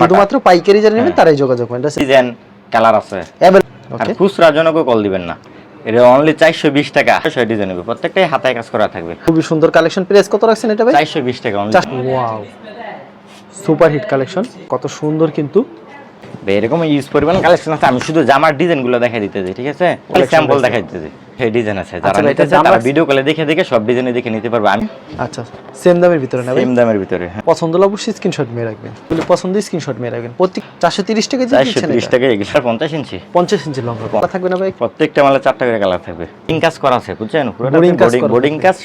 শুধুমাত্র পাইকারি যারা নেবেন হ্যাঁ। তারাই যোগাযোগ করেন ডিজাইন কালার আছে। আর খুচরা জনকে কল দিবেন না। এটা অনলি চারশো বিশ টাকা। ছয় ডিজাইন হবে। প্রত্যেকটাই হাতায় কাজ করা থাকবে। খুবই সুন্দর কালেকশন প্রাইস কত রাখছেন এটা ভাই? চারশো বিশ টাকা only wow super hit collection কত সুন্দর কিন্তু। এরকম ইউজ পরিমাণ কালেকশন আছে। আমি শুধু জামার ডিজাইনগুলো দেখাই দিতেছি ঠিক আছে? স্যাম্পল। দেখাই দিতেছি। সেই ডিজাইন আছে। আচ্ছা যারা নিতে চায় তারা ভিডিও কলে দেখে দেখে সব ডিজাইনে দেখে নিতে পারবে। আমি আচ্ছা সেম দামের ভিতরে না সেম দামের ভিতরে হ্যাঁ। পছন্দ হলে অবশ্যই স্ক্রিনশট মেরে রাখবেন। বলে পছন্দ স্ক্রিনশট মেরে রাখবেন। প্রত্যেক চারশো তিরিশ টাকা দিয়ে চারশো দিচ্ছেন তিরিশ এটা? টাকা এগুলো পঞ্চাশ ইঞ্চি? পঞ্চাশ ইঞ্চি লম্বা। থাকবে না ভাই? প্রত্যেকটা মালে চারটা করে কালার থাকবে। বোর্ডিং কাজ করা আছে বুঝছেন? কাজ করা বোর্ডিং কাজ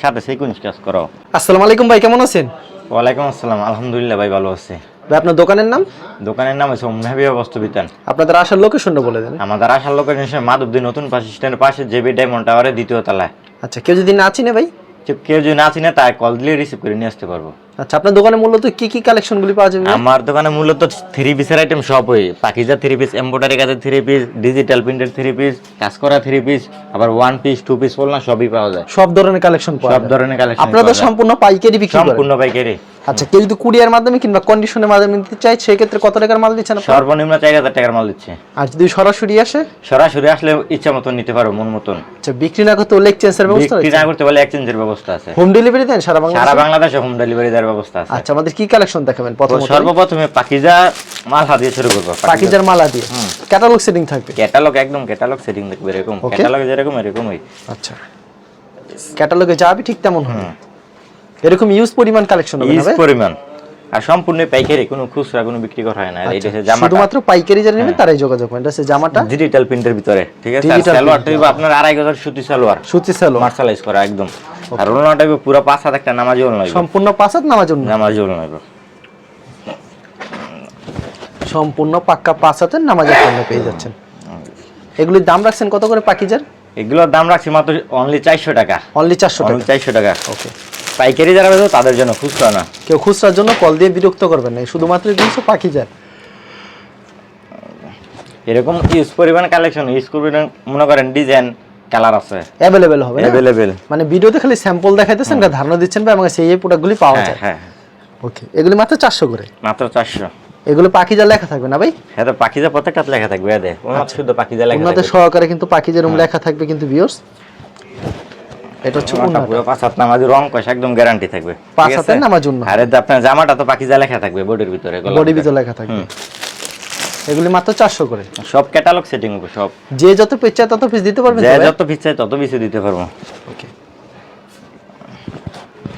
সাথে কাজ করা আসসালামু আলাইকুম ভাই কেমন আছেন? ওয়ালাইকুম আসসালাম। আলহামদুলিল্লাহ ভাই ভালো আছে। ভাই আপনার দোকানের নাম? দোকানের নাম হচ্ছে মেহাবিয়া বস্তু বিতান আপনাদের আসার লোকেশনটা বলে দেন। আমাদের আসার লোকের হিসেবে মাধবদী নতুন বাস স্ট্যান্ডের পাশে জেবি ডায়মন্ড টাওয়ারের দ্বিতীয় তলায়। আচ্ছা কেউ যদি না চিনে ভাই? কেউ- যদি না চিনে তাই কল দিলে রিসিভ করে নিয়ে আসতে পারব। আচ্ছা আপনার দোকানে মূলত কি কি কালেকশনগুলি পাওয়া যাবে আমার দোকানে মূলত থ্রি পিসের আইটেম সব ওই পাকিজা থ্রি পিস এম্ব্রয়ডারি কাজের থ্রি পিস ডিজিটাল প্রিন্টের থ্রি পিস কাজ করা থ্রি পিস আবার ওয়ান পিস টু পিস বল না সবই পাওয়া যায়। সব ধরনের কালেকশন পাওয়া সব ধরনের কালেকশন আপনারা সম্পূর্ণ পাইকারি বিক্রি সম্পূর্ণ পাইকারি। আচ্ছা কেউ যদি কুরিয়ার মাধ্যমে কিংবা কন্ডিশনের মাধ্যমে নিতে চায় সেক্ষেত্রে কত টাকার মাল দিচ্ছেন? সর্বনিম্ন চার হাজার টাকার মাল দিচ্ছে। আর যদি সরাসরি আসে? সরাসরি আসলে ইচ্ছা মতন নিতে পারো মন মতন। আচ্ছা বিক্রি না করতে লেগ চেঞ্জের ব্যবস্থা আছে বিক্রি না করতে বলে এক্সচেঞ্জের ব্যবস্থা আছে। হোম ডেলিভারি দেন সারা সারা বাংলাদেশে বাংলাদেশে হোম ডেলিভারি দেওয়ার ব্যবস্থা আছে। আচ্ছা আমাদের কি কালেকশন দেখাবেন তো প্রথমত? সর্বপ্রথমে পাকিজা মাল হাতিয়ে শুরু করব পাকিজার মালা দিয়ে? ক্যাটালগ সেটিং থাকবে? ক্যাটালগ একদম ক্যাটালগ সেটিং দেখবে এরকম. ক্যাটালগ যেরকম এরকমই। আচ্ছা। ক্যাটালগে যাবে ঠিক তেমন হবে। এরকম ইউজ পরিমাণ কালেকশন হবে না পরিমাণ। আর সম্পূর্ণ পাইকারি কোনো খুচরা কোনো বিক্রি করা হয় না। এটা হচ্ছে জামাটা। শুধুমাত্র পাইকারি যারা নেবেন তারাই যোগাযোগ করেন। এটা হচ্ছে জামাটা। ডিজিটাল প্রিন্টের ভিতরে ঠিক আছে? সালোয়ারটা হইবো আপনার আড়াই গজার সুতি সালোয়ার। সুতি সেলো মার্শালাইজ করা একদম। আর ওনাটা হইবো পুরো পাঁচ হাত একটা নামাজি ওল নইব সম্পূর্ণ পাঁচাত নামার জন্য নামাজি ওল নইব সম্পূর্ণ পাক্কা পাঁচাতের নামাজের জন্য পেয়ে যাচ্ছেন। এগুলির দাম রাখছেন কত করে পাকিজার? এগুলোর দাম রাখছি মাত্র অনলি চারশো টাকা। অনলি চারশো টাকা। চারশো টাকা। ওকে পাইকারি যারা বেরো তাদের জন্য খুচরা না। কেউ খুচরার জন্য কল দিয়ে বিরক্ত করবেন না। শুধুমাত্র দিয়েছ পাকিজার এরকম ইউজ পরিমাণ কালেকশন ইউজ করবেন মনে করেন ডিজাইন কালার আছে। অ্যাভেলেবেল হবে অ্যাভেলেবেল মানে ভিডিওতে খালি স্যাম্পল দেখাইতেছেন বা ধারণা দিচ্ছেন বা আমাকে সেই এই প্রোডাক্টগুলি পাওয়া হ্যাঁ যায়। হ্যাঁ ওকে এগুলি মাত্র চারশো করে। মাত্র চারশো। এগুলো পাকিজার লেখা থাকবে না ভাই? হ্যাঁ তো পাখিজা প্রত্যেকটা লেখা থাকবে এদের। ওনার শুধু পাখিজা লেখা থাকবে। সহকারে কিন্তু পাকিজার রুম লেখা থাকবে কিন্তু ভিউয়ার্স এটা হচ্ছে পুরো পাঁচ হাত নামাজি রং কষ একদম গ্যারান্টি থাকবে। পাঁচ হাতের নামাজ। আর আপনার জামাটা তো পাখিজা লেখা থাকবে বডির ভিতরে গলার বডি ভিতরে। লেখা থাকবে। এগুলি মাত্র চারশো করে। সব ক্যাটালগ সেটিং হবে সব। যে যত পিস চায় তত পিস দিতে পারবেন যে? যত পিস চাই তত বেশি দিতে পারব। ওকে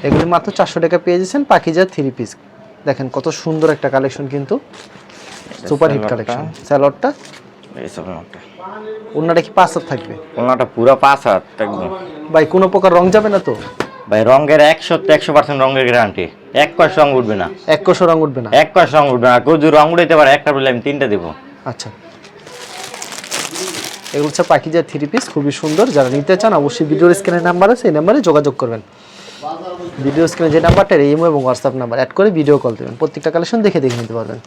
এগুলি মাত্র চারশো টাকা পেয়ে যাচ্ছেন পাখিজার থ্রি পিস দেখেন কত সুন্দর একটা কালেকশন কিন্তু। Super hit. কালেকশন স্যালোডটা এইসব নোটটা অন্যটা কি পাঁচ হাত থাকবে? ওনাটা পুরো পাঁচ হাত একদম। ভাই কোনো প্রকার রং যাবে না তো? ভাই রঙের একশো একশো পার্সেন্ট রঙের গ্যারান্টি এক কয়েক রং উঠবে না। এক কোশো রং উঠবে না? এক কয়েক রং উঠবে না। কেউ যদি রং উঠাইতে পারে একটা বলে আমি তিনটা দেবো। আচ্ছা। এগুলো হচ্ছে পাখিজার থ্রি পিস খুবই সুন্দর। যারা নিতে চান অবশ্যই ভিডিওর স্ক্রিনের নাম্বার আছে এই নাম্বারে যোগাযোগ করবেন। ভিডিও স্ক্রিনে যে নাম্বারটা ইমো এবং হোয়াটসঅ্যাপ নাম্বার অ্যাড করে ভিডিও কল দেবেন। প্রত্যেকটা কালেকশন দেখে দেখে নিতে পারবেন।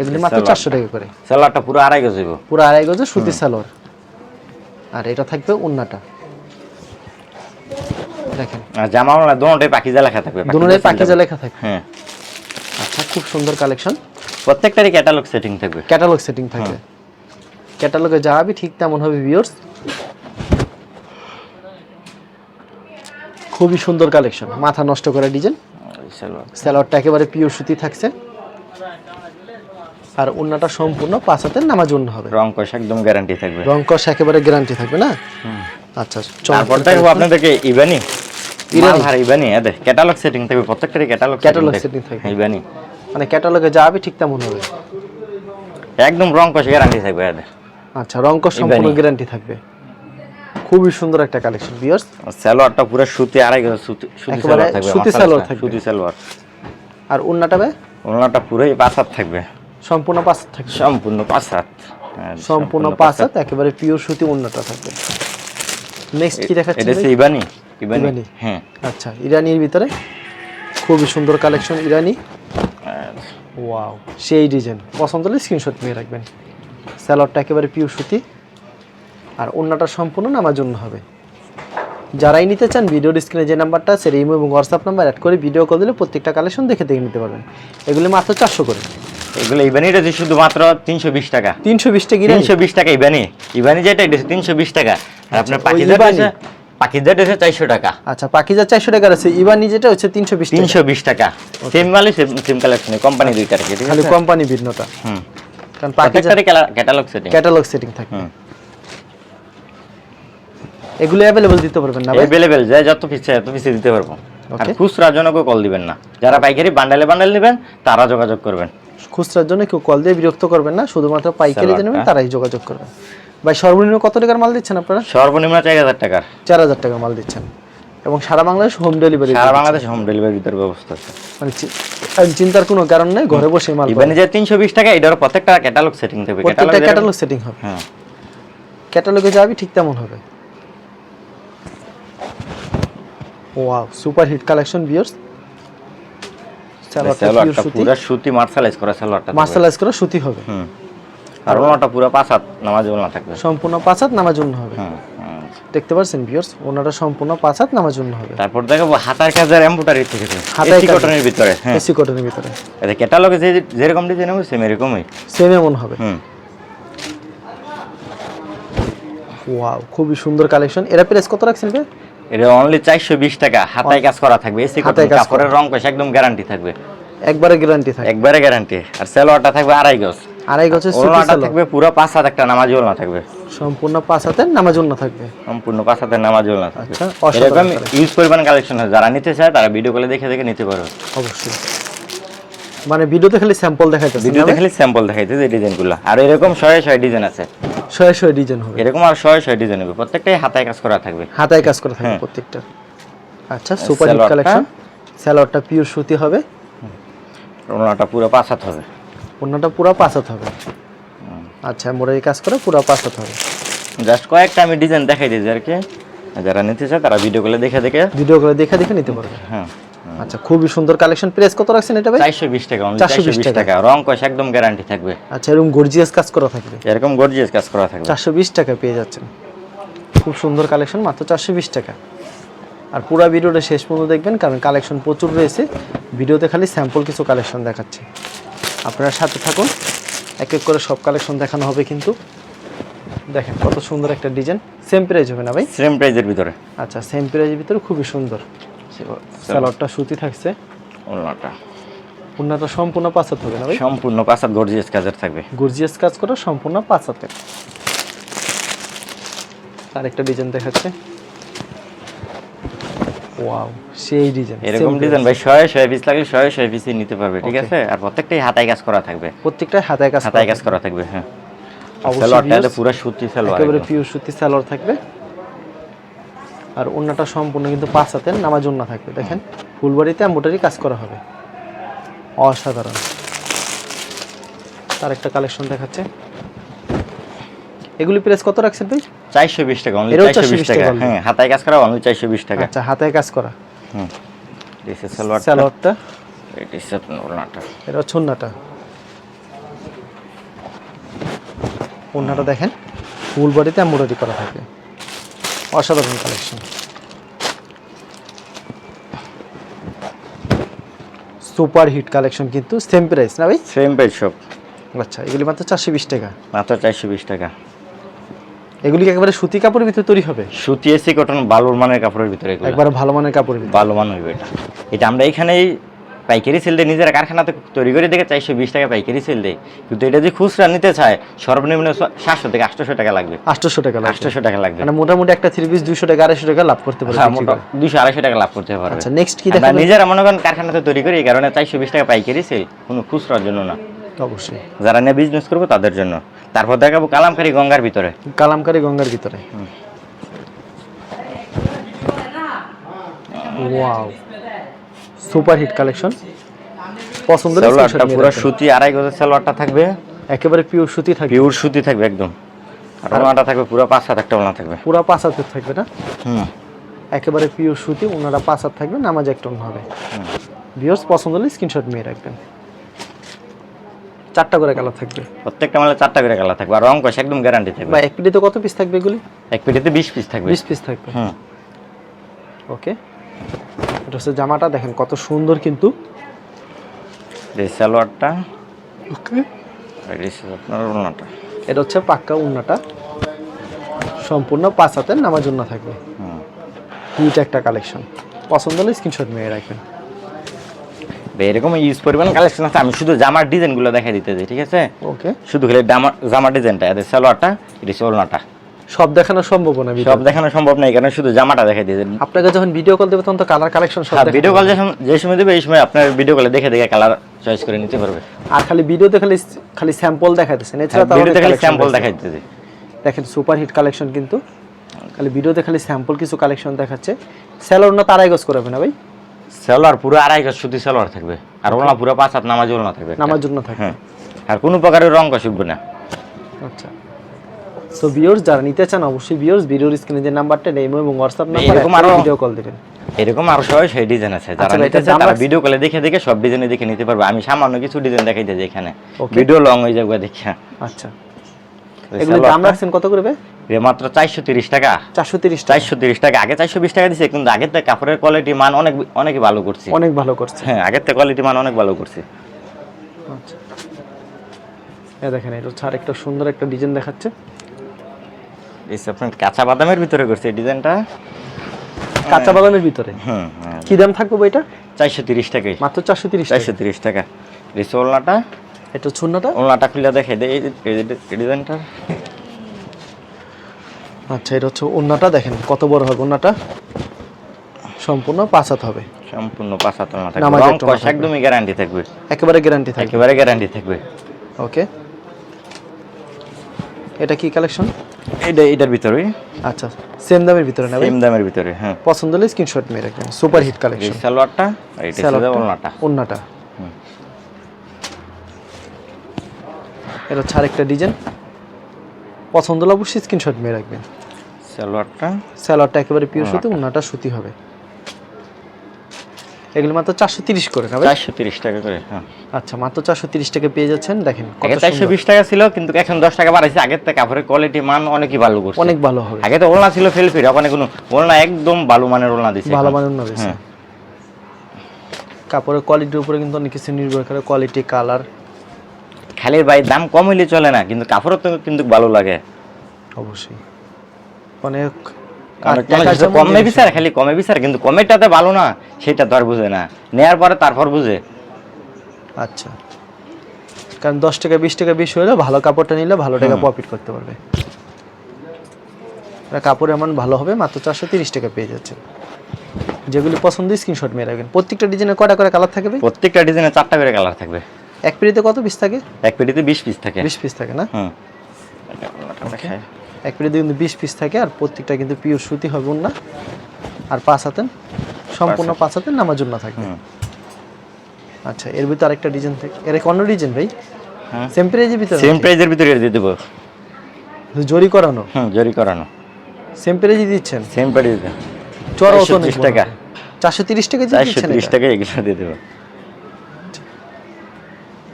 এগুলি মাত্র। চারশো টাকা করে। সালোয়ারটা পুরো আড়াই গজ হইব। পুরো আড়াই গজে সুতি সালোয়ার আর এটা থাকবে উন্নাটা দেখেন। আর জামা ওনা দোনোটাই পাখিজা লেখা থাকবে দুটোই পাখিজা লেখা থাকবে। হ্যাঁ। আচ্ছা খুব সুন্দর কালেকশন প্রত্যেকটারই ক্যাটালগ সেটিং থাকবে। ক্যাটালগ সেটিং থাকবে। ক্যাটালগে যা হবে ঠিক তেমন হবে ভিউয়ার্স খুবই সুন্দর কালেকশন। মাথা নষ্ট করা ডিজাইন। স্যালোয়ারটা একেবারে পিওর সুতি থাকছে। আর উন্নাটা সম্পূর্ণ পাঁচ হাতের নামাজ উন্ন হবে। রং কষ একদম গ্যারান্টি থাকবে। রং কষ একেবারে গ্যারান্টি থাকবে না? আচ্ছা তারপর দেখব আপনাদেরকে ইবানি। ইরানি। আর ইবানি এদের ক্যাটালগ সেটিং থাকবে প্রত্যেকটারই ক্যাটালগ Catalog setting থাকবে। ইবানি। মানে ক্যাটালগে যা হবে ঠিক তেমন হবে। একদম রং কষ গ্যারান্টি থাকবে এদের আচ্ছা রং কষ সম্পূর্ণ গ্যারান্টি থাকবে। খুবই সুন্দর একটা কালেকশন ভিউয়ার্স সালোয়ারটা পুরো সুতি আড়াই গজ সুতি সুতি সালোয়ার থাকবে সুতি সালোয়ার থাকবে। সুতি সালোয়ার। আর উন্নাটা ভাই? ওনাটা পুরোই পাঁচ থাকবে। সম্পূর্ণ পাঁচ থাকবে। সম্পূর্ণ পাঁচ হাত হ্যাঁ, সম্পূর্ণ পাঁচ হাত একেবারে পিওর সুতি উন্নটা থাকবে। নেক্সট কি দেখাচ্ছেন এটা? ইবানি ইবানি। হ্যাঁ। আচ্ছা ইরানির ভিতরে। খুবই সুন্দর কালেকশন ইরানি। আর ওয়াও সেই ডিজাইন পছন্দ হলে স্ক্রিনশট নিয়ে রাখবেন। স্যালাডটা একেবারে পিওর সুতি। আর অন্যটা সম্পূর্ণ নামার জন্য হবে। যারাই নিতে চান ভিডিওর স্ক্রিনে যে নাম্বারটা আছে ইমো এবং হোয়াটসঅ্যাপ নাম্বার অ্যাড করে ভিডিও কল দিলে প্রত্যেকটা কালেকশন দেখে দেখে নিতে পারবেন। এগুলি মাত্র চারশো করে। এগুলো ইবানি রয়েছে শুধুমাত্র তিনশো বিশ টাকা। তিনশো বিশ টাকা তিনশো বিশ টাকা ইবানি ইবানি যেটা এটা তিনশো বিশ টাকা। আর আপনার ওই পাখিদার পাখিদার রয়েছে চারশো টাকা। আচ্ছা পাখিজা চারশো টাকার আছে ইবানি যেটা হচ্ছে তিনশো বিশ তিনশো বিশ টাকা। সেম মালই সেম কালেকশন কোম্পানি দুইটা আর কি খালি কোম্পানি ভিন্নটা হুম। কারণ Pakiza catalogue setting catalogue setting থাকে। এগুলো অ্যাভেলেবল দিতে পারবেন না অ্যাভেলেবেল যে যত চাই তত পিসে দিতে পারব। আর Okay. খুচরা জন্য কেউ কল দিবেন না। যারা পাইকারি বান্ডালে বান্ডাল নেবেন তারা যোগাযোগ করবেন। খুচরার জন্য কেউ কল দিয়ে বিরক্ত করবেন না শুধুমাত্র পাইকারি নেবেন তারাই যোগাযোগ করবেন। ভাই সর্বনিম্ন কত টাকার মাল দিচ্ছেন আপনারা? সর্বনিম্ন চার হাজার টাকার। চার হাজার টাকার মাল দিচ্ছেন। এবং সারা বাংলাদেশ হোম ডেলিভারি সারা বাংলাদেশে হোম ডেলিভারি দিতে ব্যবস্থা আছে। মানে চিন্তার কোনো কারণ নেই ঘরে বসে মাল ইভেন যে তিনশো বিশ টাকা এটার প্রত্যেকটা ক্যাটালগ সেটিং থাকবে প্রত্যেকটা ক্যাটালগ ক্যাটালগ সেটিং হবে। হ্যাঁ। ক্যাটালগে যাবি ঠিক তেমন হবে। ওয়াও সুপার হিট কালেকশন বিয়ার্স সালোয়ারটা পুরো সুতি মার্শালাইজ করা সালোয়ারটা। মার্শালাইজ করা সুতি হবে। হুম। আর ওনাটা পুরো পাঁচ হাত নামাজ না থাকবে। সম্পূর্ণ পাঁচ হাত নামার জন্য হবে। দেখতে পাচ্ছেন ওনাটা সম্পূর্ণ পাঁচ হাত নামার হবে। তারপর দেখাবো হাতার কাজের এম্বুটারি থেকে কাজ। কটনের ভিতরে হ্যাঁ। এসি কটনের ভিতরে। এটা ক্যাটালগে যে যেরকম ডিজাইন হবে সেম এরকমই। সেম এমন হবে। হুম। ওয়াও খুবই সুন্দর কালেকশন এরা প্রাইস কত রাখছেন ভাই? এটা অনলি চারশো বিশ টাকা। হাতায় কাজ করা থাকবে এসি কাপড়ের রং কষ একদম গ্যারান্টি থাকবে। একবারে গ্যারান্টি থাকবে। একবারে গ্যারান্টি আর সেলোয়ারটা থাকবে আড়াই গজ। আড়াই গছের সুতি থাকবে পুরো পাঁচ হাত একটা নামাজ না থাকবে। সম্পূর্ণ পাঁচ হাতের নামাজ জন্য থাকবে। সম্পূর্ণ পাঁচ হাতের নামাজ না থাকবে। আচ্ছা, এরকম ইউজ পরিমাণ কালেকশন যারা নিতে চায় তারা ভিডিও কলে দেখে দেখে নিতে পারবে অবশ্যই। মানে ভিডিওতে খালি স্যাম্পল দেখাইতেছে ভিডিওতে খালি স্যাম্পল দেখাইতে যে ডিজাইনগুলো আর এরকম শয়ে শয়ে ডিজাইন আছে। শয়ে শয়ে ডিজাইন হবে। এরকম আর শয়ে শয়ে ডিজাইন হবে। প্রত্যেকটাই হাতায় কাজ করা থাকবে। হাতায় কাজ করে থাকবে হ্যাঁ। প্রত্যেকটা। আচ্ছা সুপার হিট কালেকশন স্যালোয়ারটা পিওর সুতি হবে। ওনাটা পুরো পাঁচ হাত হবে। অন্যটা পুরো পাঁচ হাত হবে আচ্ছা মোড়াই কাজ করে পুরো পাঁচ হাত হবে। জাস্ট কয়েকটা আমি ডিজাইন দেখাই দিয়েছি আর কি। যারা নিতে চায় তারা ভিডিও কলে দেখে দেখে ভিডিও করে দেখে দেখে নিতে পারবে। হ্যাঁ। আচ্ছা খুবই সুন্দর কালেকশন প্রাইস কত রাখছেন এটা ভাই? চারশো বিশ টাকা 420 চারশো বিশ টাকা। রং কষ একদম গ্যারান্টি থাকবে। আচ্ছা এরকম গর্জিয়াস কাজ করা থাকবে? এরকম গর্জিয়াস কাজ করা থাকবে। চারশো বিশ টাকা পেয়ে যাচ্ছেন। খুব সুন্দর কালেকশন মাত্র চারশো বিশ টাকা। আর পুরো ভিডিওটা শেষ পর্যন্ত দেখবেন কারণ কালেকশন প্রচুর রয়েছে। ভিডিওতে খালি স্যাম্পল কিছু কালেকশন দেখাচ্ছে। আপনারা সাথে থাকুন। এক এক করে সব কালেকশন দেখানো হবে কিন্তু। দেখেন কত সুন্দর একটা ডিজাইন সেম প্রাইস হবে না ভাই? সেম প্রাইজের ভিতরে। আচ্ছা সেম প্রাইজের ভিতরে খুবই সুন্দর। স্যালাডটা সুতি থাকছে। ওনাটা উন্নাটা সম্পূর্ণ পাঁচাত হবে না ভাই? সম্পূর্ণ পাঁচ গর্জিয়াস কাজের থাকবে। গর্জিয়াস কাজ করা সম্পূর্ণ পাঁচাতে। আরেকটা ডিজাইন দেখাচ্ছে। ওয়াও সেই ডিজাইন এরকম ডিজাইন। ভাই শয়ে শয়ে পিস লাগলে শয়ে শয়ে পিসই নিতে পারবে ঠিক আছে? আর প্রত্যেকটাই হাতায় কাজ করা থাকবে। প্রত্যেকটা হাতায় কাজ হাতায় কাজ করা থাকবে হ্যাঁ। অবশ্যই সালোয়ারটা পুরো সুতি সালোয়ার একেবারে। পিওর সুতি সালোয়ার থাকবে। আর অন্যটা সম্পূর্ণ কিন্তু পাঁচ হাতের নামাজ অন্য থাকবে। দেখেন ফুলবাড়িতে এম্বোটারি কাজ করা হবে। অসাধারণ। তার একটা কালেকশন দেখাচ্ছে। এগুলি প্রাইস কত রাখছেন ভাই? চারশো বিশ টাকা অনলি চারশো বিশ 420 টাকা। হ্যাঁ হাতায় কাজ করা অনলি চারশো বিশ টাকা। আচ্ছা হাতায় কাজ করা। হুম। দিস ইজ সালোয়ার সালোয়ারটা। ইট ইজ এটা হচ্ছে ওন্নাটা ওন্নাটা দেখেন ফুল বডিতে এম্ব্রয়ডারি করা থাকে। অসাধারণ কালেকশন সুপার হিট কালেকশন কিন্তু সেম প্রাইস না ভাই? সেম প্রাইস সব। আচ্ছা এগুলি মাত্র চারশো বিশ টাকা। মাত্র চারশো বিশ টাকা। এগুলি একেবারে সুতি কাপড়ের ভিতরে তৈরি হবে? সুতি এসি কটন ভালো মানের কাপড়ের ভিতরে একবারে ভালো মানের কাপড়ের ভালো মান হইবে এটা। এটা আমরা এখানেই পাইকারি সেল দেয় নিজেরা কারখানাতে তৈরি করে দেখে চারশো বিশ টাকা পাইকারি সেল দেয়। কিন্তু এটা যে খুচরা নিতে চায় সর্বনিম্ন সাতশো থেকে আটশোশো টাকা লাগবে। আটশোশো টাকা আটশোশো টাকা লাগবে। মানে মোটামুটি একটা থ্রি পিস দুইশো টাকা আড়াইশো টাকা লাভ করতে পারবে হ্যাঁ। দুশো আড়াইশো টাকা লাভ করতে পারবে। আচ্ছা নেক্সট কি দেখাবেন? নিজেরা মনে করেন কারখানাতে তৈরি করি এই কারণে চারশো বিশ টাকা পাইকারি সেল কোনো খুচরার জন্য না। অবশ্যই। যারা নিয়ে বিজনেস করব তাদের জন্য। তারপর দেখাবো কালামকারি গঙ্গার ভিতরে। কালামকারি গঙ্গার ভিতরে। ওয়াও। Super hit collection. পছন্দ পুরো সুতি আড়াই গজের সালোয়ারটা থাকবে। একেবারে পিওর সুতি থাকবে। পিওর সুতি থাকবে একদম। আর ওনাটা থাকবে পুরো পাঁচ হাত একটা ওনা থাকবে। পুরো পাঁচ হাতের থাকবে না? হুম। একেবারে পিওর সুতি ওনারা পাঁচ হাত থাকবে নামাজ এক টন হবে। ভিউয়ার্স পছন্দ হলে স্ক্রিনশট নিয়ে রাখবেন। চারটা করে কালার থাকবে। প্রত্যেকটা মালে চারটা করে কালার থাকবে। আর রং কষ একদম গ্যারান্টি থাকবে। বা এক পিটিতে কত পিস থাকবে এগুলি? এক পেটিতে বিশ পিস থাকবে। বিশ পিস থাকবে। হুম। ওকে এটা হচ্ছে জামাটা দেখেন কত সুন্দর কিন্তু। এই সালোয়ারটা। ওকে আপনার ওড়নাটা। এটা হচ্ছে পাক্কা উন্নাটা সম্পূর্ণ পাঁচ হাতের নামার জন্য থাকবে। হিউজ একটা কালেকশন পছন্দ হলে স্ক্রিনশট মেরে রাখবেন। এরকম ইউজ পরিমাণ কালেকশন আছে আমি শুধু জামার ডিজাইনগুলো দেখাই দিতে যাই ঠিক আছে? ওকে শুধু খালি জামার ডিজাইনটা এদের সালোয়ারটা এটা হচ্ছে ওড়নাটা। সব দেখানো সম্ভব না সব দেখানো সম্ভব না কারণে শুধু জামাটা দেখাই দিয়েছেন আপনাকে যখন ভিডিও কল দেবে তখন তো কালার কালেকশন সব ভিডিও কল যাবে। যে সময় দেবে এই সময় আপনার ভিডিও কলে দেখে দেখে কালার চয়েস করে নিতে পারবে। আর খালি ভিডিওতে খালি খালি স্যাম্পল দেখাইতেছেন এছাড়া তো ভিডিওতে খালি স্যাম্পল রয়েছে। দেখাই দিতে। দেখেন সুপার হিট কালেকশন কিন্তু। খালি ভিডিওতে খালি স্যাম্পল কিছু কালেকশন দেখাচ্ছে। স্যালোর না তারাই গোস করাবে না ভাই? সালোয়ার পুরো আড়াই গজ শুধু সালোয়ার থাকবে। আর ওড়না পুরো পাঁচ হাত নামাজ ওড়না থাকবে। নামাজ জন্য থাকে হ্যাঁ। আর কোনো প্রকারের রং কষুকবে না। আচ্ছা। সো ভিউয়ার্স যারা নিতে চান অবশ্যই ভিউয়ার্স ভিডিওর স্ক্রিনে যে নাম্বারটা নেই এবং হোয়াটসঅ্যাপ নাম্বার এরকম আরো- ভিডিও কল দিবেন। এরকম আরও সবাই সেই ডিজাইন আছে। যারা আচ্ছা নিতে দাম তারা ভিডিও কলে দেখে দেখে সব ডিজাইনে দেখে নিতে পারবে। আমি সামান্য কিছু ডিজাইন দেখাই দিই এখানে ভিডিও লং হয়ে যাবে দেখে। আচ্ছা। এগুলো দাম রাখছেন কত করে ভাই? মাত্র চারশো তিরিশ টাকা। চারশো তিরিশ টাকা। আগে চারশো বিশ টাকা দিচ্ছে কিন্তু আগের থেকে কাপড়ের কোয়ালিটি মান অনেক অনেক ভালো করছে। অনেক ভালো করছে। হ্যাঁ আগের থেকে কোয়ালিটি মান অনেক ভালো করছে। আচ্ছা। এই দেখেন এটা হচ্ছে আরেকটা সুন্দর একটা ডিজাইন দেখাচ্ছে। আপনার কাঁচা বাদামের ভিতরে করছে ডিজাইনটা? কাঁচা বাদামের ভিতরে? হুম কি দাম থাকবে বইটা? চারশো তিরিশ টাকাই মাত্র চারশো তিরিশ চারশো তিরিশ টাকা। ওলনাটা? এটা শূন্যটা ওলনাটা খুলে দেখে এই ডিজাইনটা। আচ্ছা এটা হচ্ছে ওন্নাটা দেখেন কত বড় হবে ওন্নাটা সম্পূর্ণ পাঁচ হবে। সম্পূর্ণ পাঁচ হাত ওলনা থাকবে। রং কষ একদমই গ্যারান্টি থাকবে। একেবারে গ্যারান্টি থাকবে। একেবারে গ্যারান্টি থাকবে। ওকে। এটা কি কালেকশন এইটা এটার ভিতরে আচ্ছা সেম দামের ভিতরে না সেম দামের ভিতরে হ্যাঁ। পছন্দ হলে স্ক্রিনশট মেরে রাখবেন। সুপার হিট এই সালোয়ারটা আর এটা ওন্নাটা এটা হচ্ছে আরেকটা ডিজাইন পছন্দ হলে অবশ্যই স্ক্রিনশট মেরে রাখবেন। সালোয়ারটা। সালোয়ারটা একেবারে পিওর সুতি ওন্নাটা সুতি হবে। এগুলো মাত্র চারশো তিরিশ করে না চারশো তিরিশ টাকা করে হ্যাঁ। আচ্ছা মাত্র চারশো তিরিশ টাকা পেয়ে যাচ্ছেন। দেখেন চারশো বিশ টাকা ছিল কিন্তু এখন দশ টাকা বাড়াইছে। আগের থেকে কাপড়ের কোয়ালিটি মান অনেকই ভালো করছে। অনেক ভালো হবে। আগে তো ওলনা ছিল ফেলফির ওখানে কোনো ওলনা একদম ভালো মানের ওলনা দিছে ভালো মানের না বেশি হ্যাঁ। কাপড়ের কোয়ালিটির উপরে কিন্তু অনেক কিছু নির্ভর করে কোয়ালিটি কালার খালি ভাই দাম কম হইলে চলে না কিন্তু কাপড়ও তো কিন্তু ভালো লাগে। অবশ্যই। অনেক কমে বিচার খালি কমে বিচার কিন্তু কমেরটাতে ভালো না সেটা তো আর বুঝে না। নেয়ার পরে তারপর বুঝে। আচ্ছা। কারণ দশ টাকা বিশ টাকা বেশি হলে ভালো কাপড়টা নিলে ভালো টাকা প্রফিট করতে পারবে। কাপড় এমন ভালো হবে মাত্র চারশো তিরিশ টাকা পেয়ে যাচ্ছে। যেগুলি পছন্দ স্ক্রিনশট মেরে রাখবেন। প্রত্যেকটা ডিজাইনে কটা করে কালার থাকবে প্রত্যেকটা ডিজাইনে চারটা করে কালার থাকবে। এক পিড়িতে কত পিস থাকে? এক পেটিতে বিশ পিস থাকে। বিশ পিস থাকে না? হুম। এক পিড়িতে কিন্তু বিশ পিস থাকে আর প্রত্যেকটা কিন্তু পিওর সুতি হবে না আর পাঁচ হাতেন সম্পূর্ণ পাঁচ হাতেন নামার জন্য থাকবে আচ্ছা এর ভিতরে আরেকটা ডিজাইন থাকে। এর অন্য ডিজাইন ভাই। হ্যাঁ। সেম প্রাইজের ভিতরে সেম প্রাইজের ভিতরে দিয়ে দেবো। জরি করানো? হুম জরি করানো। সেম প্রাইজে দিচ্ছেন? সেম প্রাইজ তো 430 টাকা। চারশো তিরিশ টাকা। চারশো দিচ্ছেন তিরিশ? টাকা এগুলো দিয়ে দেবো।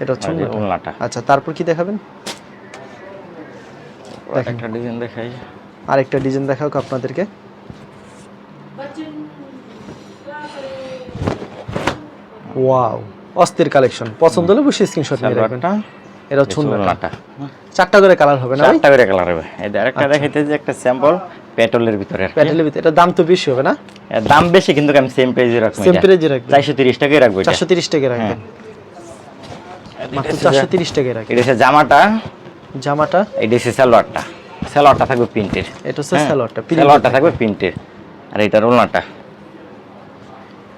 এটা হচ্ছে আচ্ছা তারপর কি দেখাবেন। একটা ডিজাইন দেখাই। আরেকটা ডিজাইন দেখাও আপনাদেরকে। ওয়াও অস্থির কালেকশন। পছন্দ হলে বসে স্ক্রিনশট নিয়ে রাখবেন। এটা হচ্ছে ওন্নাটা। চারটা করে কালার হবে না চারটা করে কালার হবে। এই আরেকটা দেখাইতে যে একটা স্যাম্পল পেট্রোলের ভিতরে। প্যাটেলের ভিতরে। এটা দাম তো বেশি হবে না? দাম বেশি কিন্তু আমি সেম প্রাইজে রাখব সেম প্রাইজে চারশো তিরিশ টাকাই রাখব এটা। চারশো তিরিশ টাকা রাখবেন। মাত্র চারশো তিরিশ টাকায় রাখবেন। এটা জামাটা। জামাটা? এটা হচ্ছে সালোয়ারটা। সালোয়ারটা থাকবে প্রিন্টের। এটা হচ্ছে সালোয়ারটা সালোয়ারটা থাকবে প্রিন্টের। আর এটা রোলনাটা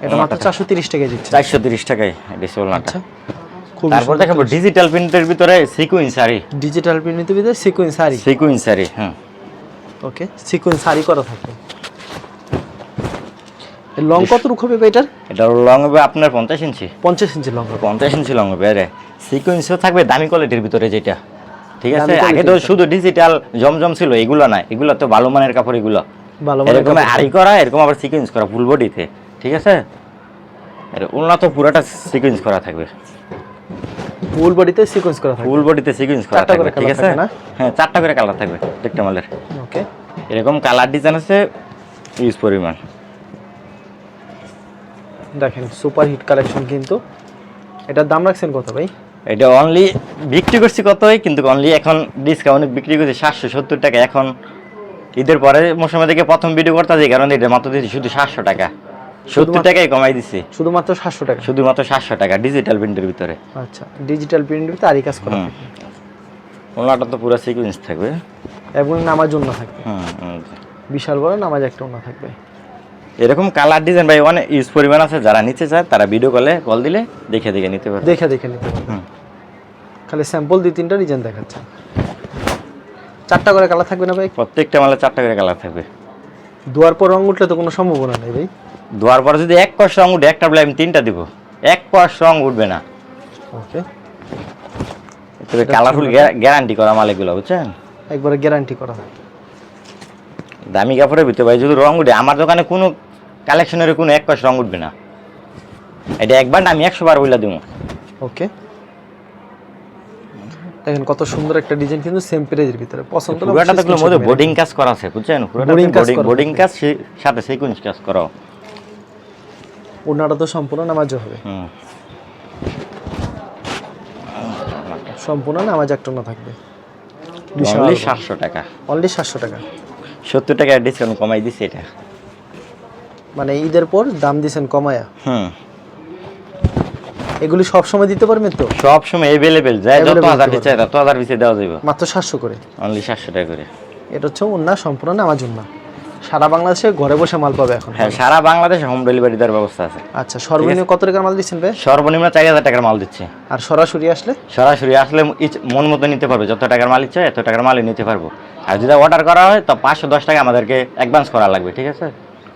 এটা মাত্র চারশো তিরিশ টাকায় দিচ্ছে। চারশো তিরিশ টাকায় এটা হচ্ছে রোলনাটা তারপর দেখাবো ডিজিটাল প্রিন্টের ভিতরে সিকুইন শাড়ি। ডিজিটাল প্রিন্টের ভিতরে সিকোয়েন্স শাড়ি। সিকুইন শাড়ি হ্যাঁ। ওকে সিকোয়েন্স শাড়ি করা থাকে লং কত রুখ হবে এটার? এটা লং হবে আপনার পঞ্চাশ ইঞ্চি। পঞ্চাশ ইঞ্চি লং হবে। পঞ্চাশ ইঞ্চি লং হবে আরে। সিকুয়েন্সও থাকবে দামি কোয়ালিটির ভিতরে যেটা। ঠিক আছে? আগে তো শুধু ডিজিটাল জমজম ছিল এগুলো না এগুলো তো ভালো মানের কাপড় এগুলো। এরকম আড়ি করা এরকম আবার সিকুয়েন্স করা ফুল বডিতে ঠিক আছে? আর ওলনা তো পুরাটা সিকুয়েন্স করা থাকবে। ফুল বডিতে সিকোয়েন্স করা থাকবে। ফুল বডিতে সিকুয়েন্স করা থাকবে ঠিক আছে? না? হ্যাঁ চারটা করে কালার থাকবে প্রত্যেকটা মালের। ওকে এরকম কালার ডিজাইন আছে ইউজ পরিমাণ। দেখেন সুপার হিট কালেকশন কিন্তু। এটার দাম রাখছেন কত ভাই? এটা অনলি বিক্রি করছি কতই কিন্তু অনলি এখন ডিসকাউন্ট বিক্রি করছি সাতশো সত্তর টাকা। এখন ঈদের পরে মৌসুমে থেকে প্রথম ভিডিও করতে যে কারণে এটা মাত্র দিচ্ছি শুধু সাতশো টাকা। সত্তর টাকাই কমাই দিছি। শুধুমাত্র সাতশো টাকা? শুধুমাত্র সাতশো টাকা ডিজিটাল প্রিন্টের ভিতরে। আচ্ছা ডিজিটাল প্রিন্টে আরই কাজ করা ওনাটা তো পুরো সিকুয়েন্স থাকবে। এবং নামাজ জন্য থাকবে। বিশাল বড় নামাজ একটা অন্য থাকবে? এরকম কালার ডিজাইন ভাই অনেক ইউজ পরিমাণ আছে। যারা নিতে চায় তারা ভিডিও কলে কল দিলে দেখে দেখে নিতে পারবে। দেখে দেখে নিতে পারবে। হুম। খালি স্যাম্পল দুই তিনটা ডিজাইন দেখাচ্ছে। চারটা করে কালার থাকবে না ভাই? প্রত্যেকটা মালে চারটা করে কালার থাকবে। দুয়ার পর রং উঠলে তো কোনো সম্ভাবনা নেই ভাই। দুয়ার পর যদি এক কষ রং উঠে একটা বলে আমি তিনটা দিব। এক কষ রং উঠবে না। ওকে তবে কালারফুল গ্যারান্টি করা মাল এগুলো বুঝছেন? একবারে গ্যারান্টি করা দামি কাপড়ের ভিতরে ভাই যদি রং উঠে আমার দোকানে কোনো কালেকশনের কোনো এক কষ রং উঠবে না। এটা একবার না আমি একশো বার বইলা দিব ওকে দেখেন কত সুন্দর একটা ডিজাইন কিন্তু সেম প্রাইজের ভিতরে। পছন্দ হলে পুরোটা অবশ্যই মধ্যে বোর্ডিং কাজ করা আছে বুঝছেন? পুরোটা কাজ বোর্ডিং কাজ সাথে সিকুয়েন্স কাজ করা। ওড়নাটা তো সম্পূর্ণ নামাজ হবে। হুম। সম্পূর্ণ নামাজ একটা না থাকবে। অনলি সাতশো টাকা। অনলি সাতশো টাকা। সত্তর টাকা ডিসকাউন্ট কমাই দিছে এটা। মানে ঈদের পর দাম দিছেন কমায়া। হুম। এগুলি সব সময় দিতে পারবেন তো? সব সময় অ্যাভেলেবেল যায় যত হাজার দিতে দিচ্ছে তত হাজার পিছিয়ে দেওয়া যাবে মাত্র সাতশো করে। অনলি সাতশো টাকা করে। এটা হচ্ছে ওন্না সম্পূর্ণ নামাজ ওন্না সারা বাংলাদেশে ঘরে বসে মাল পাবে এখন। হ্যাঁ সারা বাংলাদেশে হোম ডেলিভারি দেওয়ার ব্যবস্থা আছে। আচ্ছা সর্বনিম্ন কত টাকার মাল দিচ্ছেন ভাই? সর্বনিম্ন চার হাজার টাকার মাল দিচ্ছে। আর সরাসরি আসলে? সরাসরি আসলে মন মতো নিতে পারবে যত টাকার মাল ইচ্ছে এত টাকার মালই নিতে পারব। আর যদি অর্ডার করা হয় তো পাঁচশো দশ টাকা আমাদেরকে অ্যাডভান্স করা লাগবে ঠিক আছে?